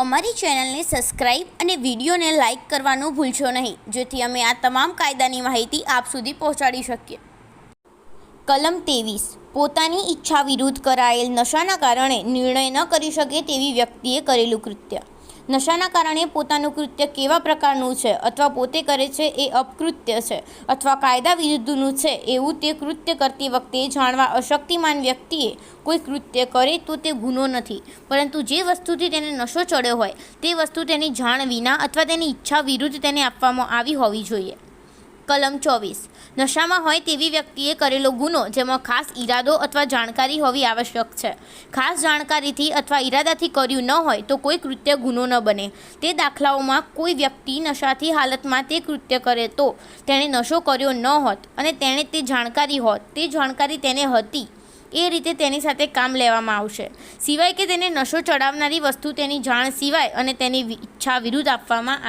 અમારી ચેનલને સબસ્ક્રાઇબ અને વિડીયોને લાઇક કરવાનું ભૂલશો નહીં, જેથી અમે આ તમામ કાયદાની માહિતી આપ સુધી પહોંચાડી શકીએ. કલમ ત્રેવીસ. પોતાની ઈચ્છા વિરુદ્ધ કરાયેલ નશાના કારણે નિર્ણય ન કરી શકે તેવી વ્યક્તિએ કરેલું કૃત્ય. નશાના કારણે પોતાનું કૃત્ય કેવા પ્રકારનું છે અથવા પોતે કરે છે એ અપકૃત્ય છે અથવા કાયદા વિરુદ્ધનું છે એવું તે કૃત્ય કરતી વખતે જાણવા અશક્તિમાન વ્યક્તિએ કોઈ કૃત્ય કરે તો તે ગુનો નથી. પરંતુ જે વસ્તુથી તેને નશો ચડ્યો હોય, તે વસ્તુ તેની જાણ વિના અથવા તેની ઈચ્છા વિરુદ્ધ તેને આપવામાં આવી હોવી જોઈએ. કલમ ચોવીસ. નશામાં હોય તેવી વ્યક્તિએ કરેલો ગુનો, જેમાં ખાસ ઈરાદો અથવા જાણકારી હોવી આવશ્યક છે. ખાસ જાણકારીથી અથવા ઈરાદાથી કર્યું ન હોય તો કોઈ કૃત્ય ગુનો ન બને. તે દાખલાઓમાં કોઈ વ્યક્તિ નશાથી હાલતમાં તે કૃત્ય કરે તો તેણે નશો કર્યો ન હોત અને તેણે તે જાણકારી હોત, તે જાણકારી તેને હતી. એ રીતે તેની સાથે કામ લેવામાં આવશે. સિવાય કે તેને નશો ચડાવનારી વસ્તુ તેની જાણ સિવાય અને તેની ઈચ્છા વિરુદ્ધ આપવામાં આવે